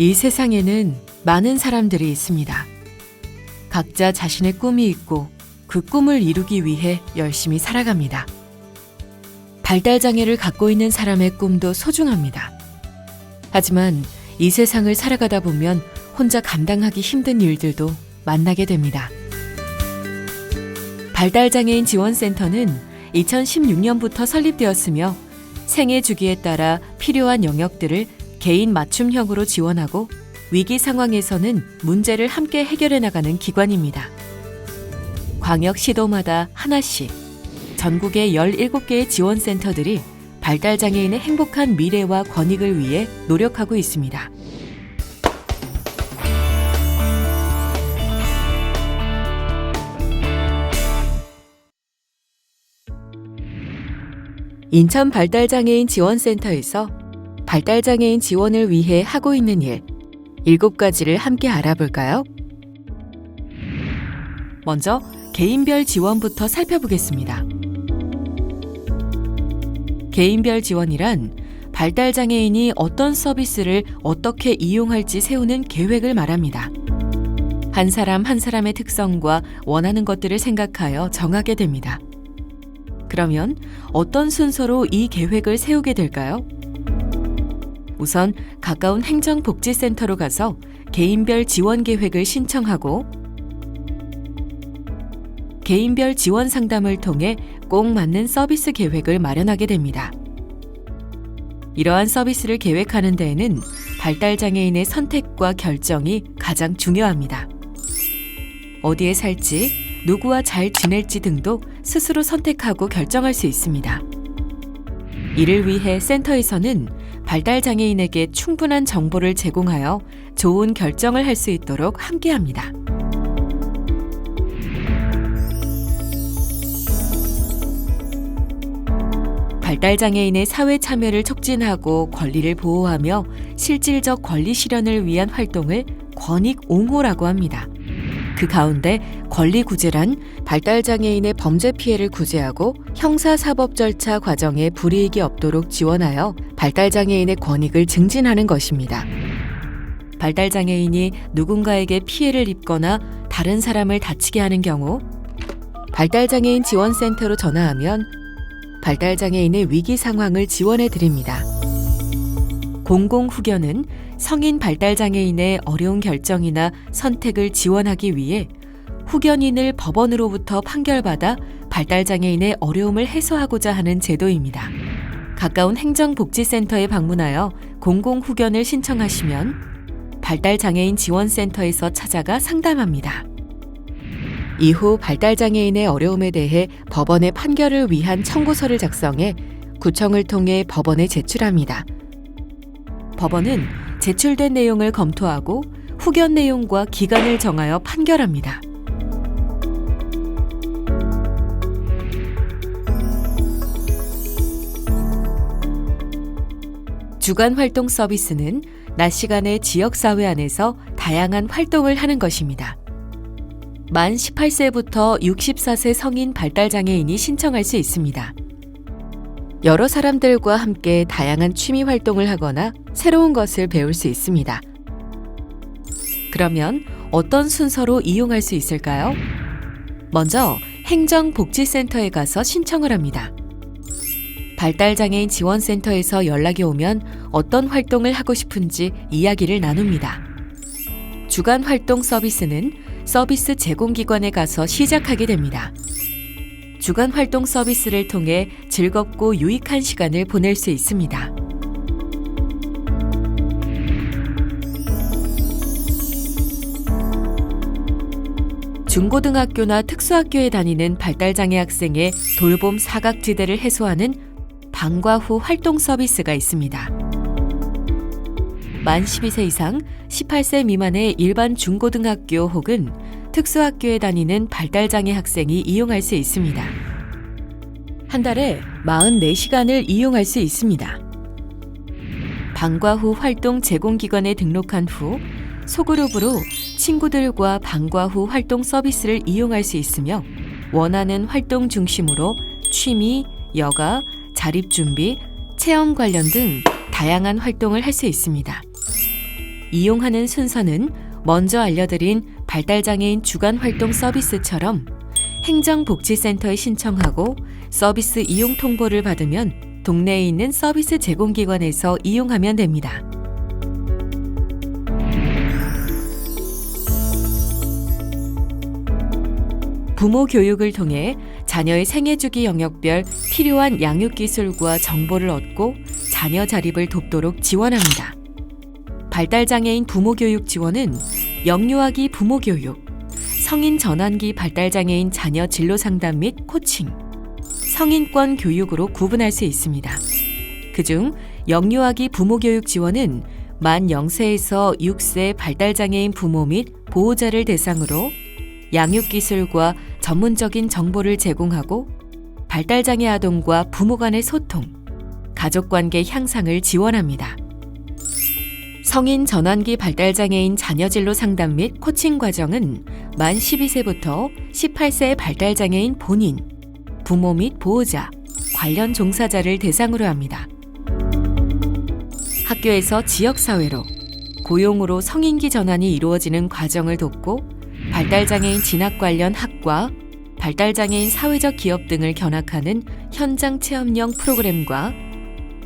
이 세상에는 많은 사람들이 있습니다. 각자 자신의 꿈이 있고 그 꿈을 이루기 위해 열심히 살아갑니다. 발달장애를 갖고 있는 사람의 꿈도 소중합니다. 하지만 이 세상을 살아가다 보면 혼자 감당하기 힘든 일들도 만나게 됩니다. 발달장애인 지원센터는 2016년부터 설립되었으며 생애 주기에 따라 필요한 영역들을 개인 맞춤형으로 지원하고 위기 상황에서는 문제를 함께 해결해 나가는 기관입니다. 광역 시도마다 하나씩 전국의 17개의 지원센터들이 발달장애인의 행복한 미래와 권익을 위해 노력하고 있습니다. 인천 발달장애인 지원센터에서 발달장애인 지원을 위해 하고 있는 일 7가지를 함께 알아볼까요? 먼저 개인별 지원부터 살펴보겠습니다. 개인별 지원이란 발달장애인이 어떤 서비스를 어떻게 이용할지 세우는 계획을 말합니다. 한 사람 한 사람의 특성과 원하는 것들을 생각하여 정하게 됩니다. 그러면 어떤 순서로 이 계획을 세우게 될까요? 우선 가까운 행정복지센터로 가서 개인별 지원 계획을 신청하고 개인별 지원 상담을 통해 꼭 맞는 서비스 계획을 마련하게 됩니다. 이러한 서비스를 계획하는 데에는 발달장애인의 선택과 결정이 가장 중요합니다. 어디에 살지, 누구와 잘 지낼지 등도 스스로 선택하고 결정할 수 있습니다. 이를 위해 센터에서는 발달 장애인에게 충분한 정보를 제공하여 좋은 결정을 할 수 있도록 함께합니다. 발달 장애인의 사회 참여를 촉진하고 권리를 보호하며 실질적 권리 실현을 위한 활동을 권익 옹호라고 합니다. 그 가운데 권리 구제란 발달장애인의 범죄 피해를 구제하고 형사사법 절차 과정에 불이익이 없도록 지원하여 발달장애인의 권익을 증진하는 것입니다. 발달장애인이 누군가에게 피해를 입거나 다른 사람을 다치게 하는 경우 발달장애인 지원센터로 전화하면 발달장애인의 위기 상황을 지원해 드립니다. 공공후견은 성인 발달장애인의 어려운 결정이나 선택을 지원하기 위해 후견인을 법원으로부터 판결받아 발달장애인의 어려움을 해소하고자 하는 제도입니다. 가까운 행정복지센터에 방문하여 공공후견을 신청하시면 발달장애인 지원센터에서 찾아가 상담합니다. 이후 발달장애인의 어려움에 대해 법원의 판결을 위한 청구서를 작성해 구청을 통해 법원에 제출합니다. 법원은 제출된 내용을 검토하고 후견 내용과 기간을 정하여 판결합니다. 주간 활동 서비스는 낮 시간에 지역 사회 안에서 다양한 활동을 하는 것입니다. 만 18세부터 64세 성인 발달 장애인이 신청할 수 있습니다. 여러 사람들과 함께 다양한 취미 활동을 하거나 새로운 것을 배울 수 있습니다. 그러면 어떤 순서로 이용할 수 있을까요? 먼저 행정복지센터에 가서 신청을 합니다. 발달장애인 지원센터에서 연락이 오면 어떤 활동을 하고 싶은지 이야기를 나눕니다. 주간 활동 서비스는 서비스 제공기관에 가서 시작하게 됩니다. 주간 활동 서비스를 통해 즐겁고 유익한 시간을 보낼 수 있습니다. 중고등학교나 특수학교에 다니는 발달장애 학생의 돌봄 사각지대를 해소하는 방과 후 활동 서비스가 있습니다. 만 12세 이상 18세 미만의 일반 중고등학교 혹은 특수학교에 다니는 발달장애 학생이 이용할 수 있습니다. 한 달에 44시간을 이용할 수 있습니다. 방과 후 활동 제공기관에 등록한 후 소그룹으로 친구들과 방과 후 활동 서비스를 이용할 수 있으며 원하는 활동 중심으로 취미, 여가, 자립 준비, 체험 관련 등 다양한 활동을 할 수 있습니다. 이용하는 순서는 먼저 알려드린 발달장애인 주간 활동 서비스처럼 행정복지센터에 신청하고 서비스 이용 통보를 받으면 동네에 있는 서비스 제공기관에서 이용하면 됩니다. 부모 교육을 통해 자녀의 생애 주기 영역별 필요한 양육 기술과 정보를 얻고 자녀 자립을 돕도록 지원합니다. 발달장애인 부모 교육 지원은 영유아기 부모 교육, 성인 전환기 발달 장애인 자녀 진로 상담 및 코칭, 성인권 교육으로 구분할 수 있습니다. 그중 영유아기 부모 교육 지원은 만 0세에서 6세 발달 장애인 부모 및 보호자를 대상으로 양육 기술과 전문적인 정보를 제공하고 발달장애 아동과 부모 간의 소통, 가족 관계 향상을 지원합니다. 성인 전환기 발달장애인 자녀 진로 상담 및 코칭 과정은 만 12세부터 18세의 발달장애인 본인, 부모 및 보호자, 관련 종사자를 대상으로 합니다. 학교에서 지역사회로, 고용으로 성인기 전환이 이루어지는 과정을 돕고 발달장애인 진학 관련 학과, 발달장애인 사회적 기업 등을 견학하는 현장 체험형 프로그램과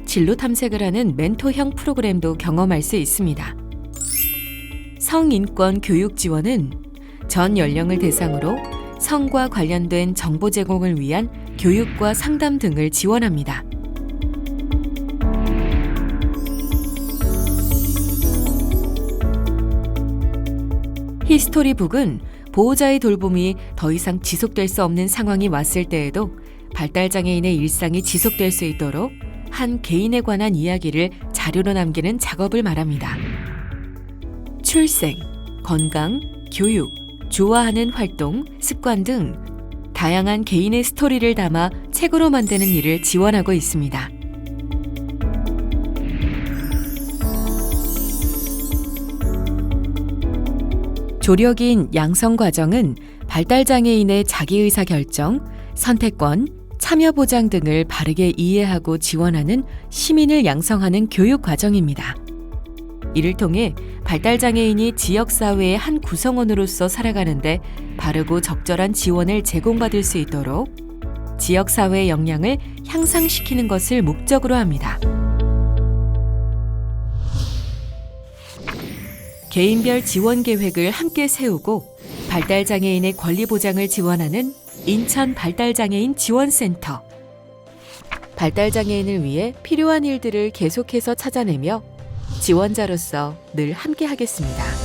진로 탐색을 하는 멘토형 프로그램도 경험할 수 있습니다. 성인권 교육 지원은 전 연령을 대상으로 성과 관련된 정보 제공을 위한 교육과 상담 등을 지원합니다. 히스토리북은 보호자의 돌봄이 더 이상 지속될 수 없는 상황이 왔을 때에도 발달장애인의 일상이 지속될 수 있도록 한 개인에 관한 이야기를 자료로 남기는 작업을 말합니다. 출생, 건강, 교육, 좋아하는 활동, 습관 등 다양한 개인의 스토리를 담아 책으로 만드는 일을 지원하고 있습니다. 조력인 양성 과정은 발달장애인의 자기의사 결정, 선택권, 참여 보장 등을 바르게 이해하고 지원하는 시민을 양성하는 교육 과정입니다. 이를 통해 발달장애인이 지역사회의 한 구성원으로서 살아가는데 바르고 적절한 지원을 제공받을 수 있도록 지역사회의 역량을 향상시키는 것을 목적으로 합니다. 개인별 지원 계획을 함께 세우고 발달장애인의 권리 보장을 지원하는 인천 발달장애인 지원센터. 발달장애인을 위해 필요한 일들을 계속해서 찾아내며 지원자로서 늘 함께 하겠습니다.